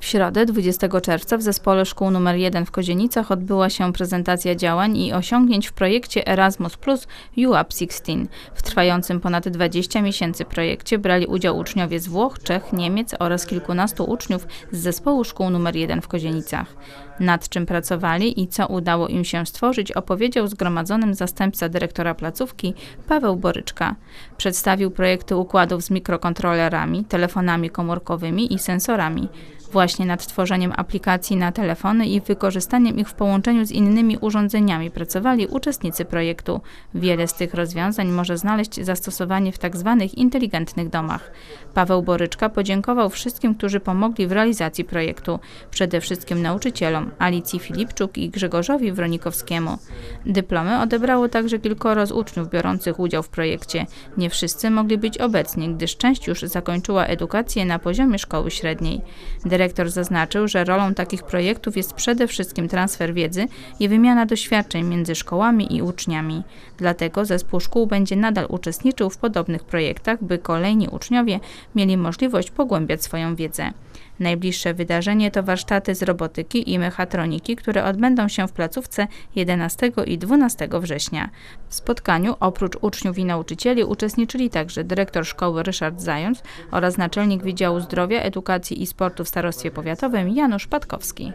W środę 20 czerwca w Zespole Szkół nr 1 w Kozienicach odbyła się prezentacja działań i osiągnięć w projekcie Erasmus Plus UAP 16. W trwającym ponad 20 miesięcy projekcie brali udział uczniowie z Włoch, Czech, Niemiec oraz kilkunastu uczniów z Zespołu Szkół nr 1 w Kozienicach. Nad czym pracowali i co udało im się stworzyć opowiedział zgromadzonym zastępca dyrektora placówki Paweł Boryczka. Przedstawił projekty układów z mikrokontrolerami, telefonami komórkowymi i sensorami. Właśnie nad tworzeniem aplikacji na telefony i wykorzystaniem ich w połączeniu z innymi urządzeniami pracowali uczestnicy projektu. Wiele z tych rozwiązań może znaleźć zastosowanie w tzw. inteligentnych domach. Paweł Boryczka podziękował wszystkim, którzy pomogli w realizacji projektu, przede wszystkim nauczycielom Alicji Filipczuk i Grzegorzowi Wronikowskiemu. Dyplomy odebrało także kilkoro z uczniów biorących udział w projekcie. Nie wszyscy mogli być obecni, gdyż część już zakończyła edukację na poziomie szkoły średniej. Dyrektor zaznaczył, że rolą takich projektów jest przede wszystkim transfer wiedzy i wymiana doświadczeń między szkołami i uczniami. Dlatego zespół szkół będzie nadal uczestniczył w podobnych projektach, by kolejni uczniowie mieli możliwość pogłębiać swoją wiedzę. Najbliższe wydarzenie to warsztaty z robotyki i mechatroniki, które odbędą się w placówce 11 i 12 września. W spotkaniu oprócz uczniów i nauczycieli uczestniczyli także dyrektor szkoły Ryszard Zając oraz naczelnik Wydziału Zdrowia, Edukacji i Sportu w Starostwie Powiatowym Janusz Patkowski.